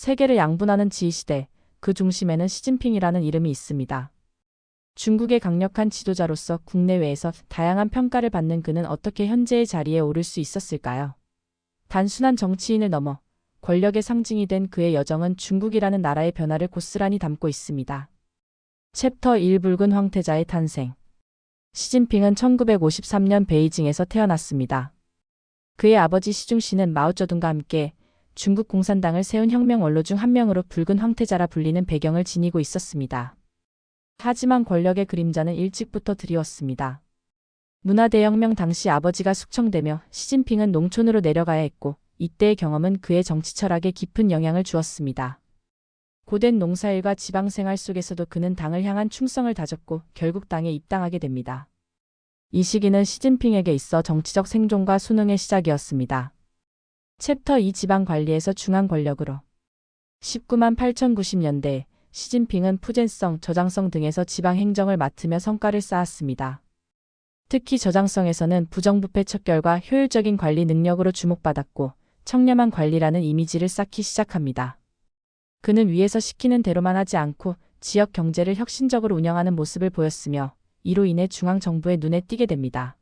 세계를 양분하는 지휘시대, 그 중심에는 시진핑이라는 이름이 있습니다. 중국의 강력한 지도자로서 국내외에서 다양한 평가를 받는 그는 어떻게 현재의 자리에 오를 수 있었을까요? 단순한 정치인을 넘어 권력의 상징이 된 그의 여정은 중국이라는 나라의 변화를 고스란히 담고 있습니다. 챕터 1 붉은 황태자의 탄생 시진핑은 1953년 베이징에서 태어났습니다. 그의 아버지 시중시는 마오쩌둥과 함께 중국 공산당을 세운 혁명 원로 중 한 명으로 붉은 황태자라 불리는 배경을 지니고 있었습니다. 하지만 권력의 그림자는 일찍부터 드리웠습니다. 문화대혁명 당시 아버지가 숙청되며 시진핑은 농촌으로 내려가야 했고 이때의 경험은 그의 정치 철학에 깊은 영향을 주었습니다. 고된 농사일과 지방생활 속에서도 그는 당을 향한 충성을 다졌고 결국 당에 입당하게 됩니다. 이 시기는 시진핑에게 있어 정치적 생존과 수능의 시작이었습니다. 챕터 2 지방 관리에서 중앙 권력으로 19만 8,090년대 시진핑은 푸젠성, 저장성 등에서 지방 행정을 맡으며 성과를 쌓았습니다. 특히 저장성에서는 부정부패 척결과 효율적인 관리 능력으로 주목받았고 청렴한 관리라는 이미지를 쌓기 시작합니다. 그는 위에서 시키는 대로만 하지 않고 지역 경제를 혁신적으로 운영하는 모습을 보였으며 이로 인해 중앙 정부의 눈에 띄게 됩니다.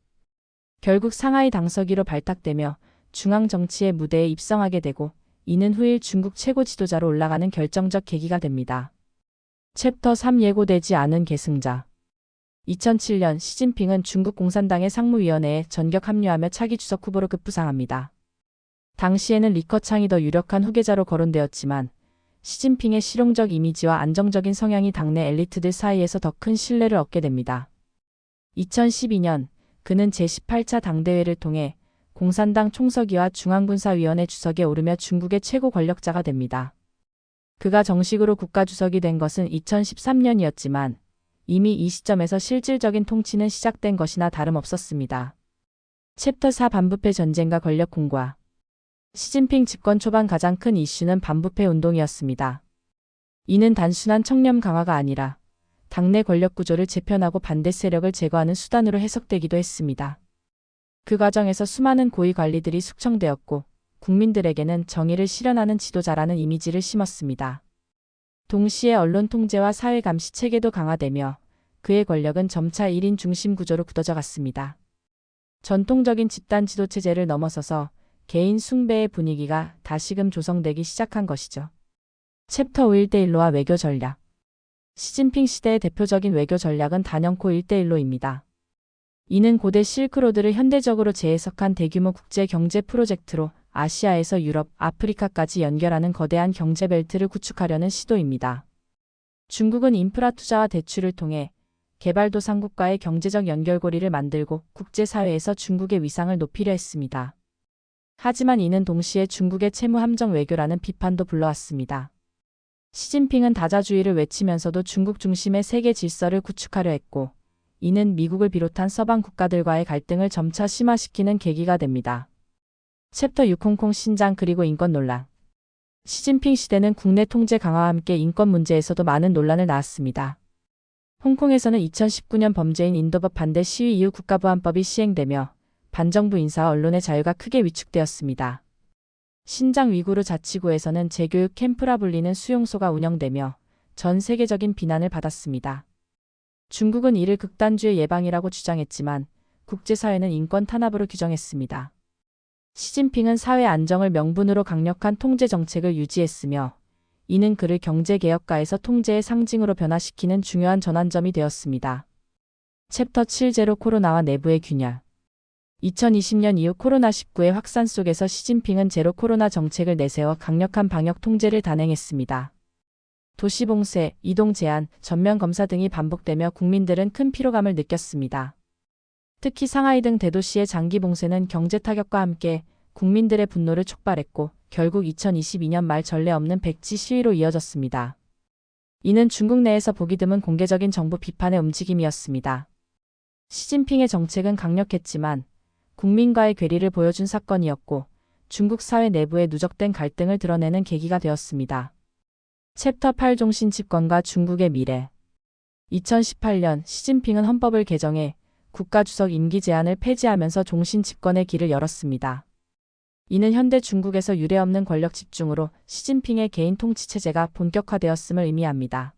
결국 상하이 당서기로 발탁되며 중앙 정치의 무대에 입성하게 되고 이는 후일 중국 최고 지도자로 올라가는 결정적 계기가 됩니다. 챕터 3 예고되지 않은 계승자 2007년 시진핑은 중국 공산당의 상무위원회에 전격 합류하며 차기 주석 후보로 급부상합니다. 당시에는 리커창이 더 유력한 후계자로 거론되었지만 시진핑의 실용적 이미지와 안정적인 성향이 당내 엘리트들 사이에서 더 큰 신뢰를 얻게 됩니다. 2012년 그는 제18차 당대회를 통해 공산당 총서기와 중앙군사위원회 주석에 오르며 중국의 최고 권력자가 됩니다. 그가 정식으로 국가주석이 된 것은 2013년이었지만 이미 이 시점에서 실질적인 통치는 시작된 것이나 다름없었습니다. 챕터 4 반부패 전쟁과 권력 공과 시진핑 집권 초반 가장 큰 이슈는 반부패 운동이었습니다. 이는 단순한 청렴 강화가 아니라 당내 권력 구조를 재편하고 반대 세력을 제거하는 수단으로 해석되기도 했습니다. 그 과정에서 수많은 고위 관리들이 숙청되었고 국민들에게는 정의를 실현하는 지도자라는 이미지를 심었습니다. 동시에 언론 통제와 사회 감시 체계도 강화되며 그의 권력은 점차 1인 중심 구조로 굳어져 갔습니다. 전통적인 집단 지도 체제를 넘어서서 개인 숭배의 분위기가 다시금 조성되기 시작한 것이죠. 챕터 5 1대1로와 외교 전략 시진핑 시대의 대표적인 외교 전략은 단연코 1대1로입니다. 이는 고대 실크로드를 현대적으로 재해석한 대규모 국제 경제 프로젝트로 아시아에서 유럽, 아프리카까지 연결하는 거대한 경제 벨트를 구축하려는 시도입니다. 중국은 인프라 투자와 대출을 통해 개발도상국과의 경제적 연결고리를 만들고 국제사회에서 중국의 위상을 높이려 했습니다. 하지만 이는 동시에 중국의 채무 함정 외교라는 비판도 불러왔습니다. 시진핑은 다자주의를 외치면서도 중국 중심의 세계 질서를 구축하려 했고, 이는 미국을 비롯한 서방 국가들과의 갈등을 점차 심화시키는 계기가 됩니다. 챕터 6 홍콩 신장 그리고 인권 논란 시진핑 시대는 국내 통제 강화와 함께 인권 문제에서도 많은 논란을 낳았습니다. 홍콩에서는 2019년 범죄인 인도법 반대 시위 이후 국가보안법이 시행되며 반정부 인사와 언론의 자유가 크게 위축되었습니다. 신장 위구르 자치구에서는 재교육 캠프라 불리는 수용소가 운영되며 전 세계적인 비난을 받았습니다. 중국은 이를 극단주의 예방이라고 주장했지만 국제사회는 인권 탄압으로 규정했습니다. 시진핑은 사회 안정을 명분으로 강력한 통제 정책을 유지했으며 이는 그를 경제개혁가에서 통제의 상징으로 변화시키는 중요한 전환점이 되었습니다. 챕터 7 제로 코로나와 내부의 균열 2020년 이후 코로나19의 확산 속에서 시진핑은 제로 코로나 정책을 내세워 강력한 방역 통제를 단행했습니다. 도시 봉쇄, 이동 제한, 전면 검사 등이 반복되며 국민들은 큰 피로감을 느꼈습니다. 특히 상하이 등 대도시의 장기 봉쇄는 경제 타격과 함께 국민들의 분노를 촉발했고 결국 2022년 말 전례 없는 백지 시위로 이어졌습니다. 이는 중국 내에서 보기 드문 공개적인 정부 비판의 움직임이었습니다. 시진핑의 정책은 강력했지만 국민과의 괴리를 보여준 사건이었고 중국 사회 내부의 누적된 갈등을 드러내는 계기가 되었습니다. 챕터 8 종신 집권과 중국의 미래 2018년 시진핑은 헌법을 개정해 국가주석 임기 제한을 폐지하면서 종신 집권의 길을 열었습니다. 이는 현대 중국에서 유례없는 권력 집중으로 시진핑의 개인 통치 체제가 본격화되었음을 의미합니다.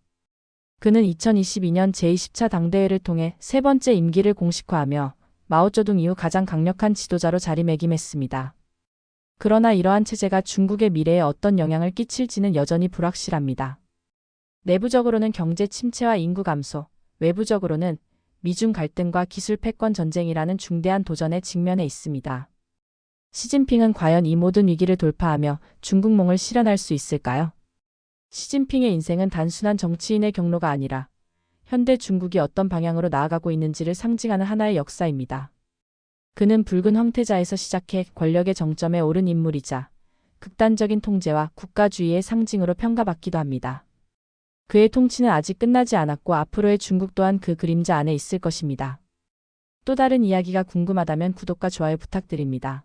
그는 2022년 제20차 당대회를 통해 세 번째 임기를 공식화하며 마오쩌둥 이후 가장 강력한 지도자로 자리매김했습니다. 그러나 이러한 체제가 중국의 미래에 어떤 영향을 끼칠지는 여전히 불확실합니다. 내부적으로는 경제 침체와 인구 감소, 외부적으로는 미중 갈등과 기술 패권 전쟁이라는 중대한 도전에 직면해 있습니다. 시진핑은 과연 이 모든 위기를 돌파하며 중국몽을 실현할 수 있을까요? 시진핑의 인생은 단순한 정치인의 경로가 아니라 현대 중국이 어떤 방향으로 나아가고 있는지를 상징하는 하나의 역사입니다. 그는 붉은 황태자에서 시작해 권력의 정점에 오른 인물이자 극단적인 통제와 국가주의의 상징으로 평가받기도 합니다. 그의 통치는 아직 끝나지 않았고 앞으로의 중국 또한 그 그림자 안에 있을 것입니다. 또 다른 이야기가 궁금하다면 구독과 좋아요 부탁드립니다.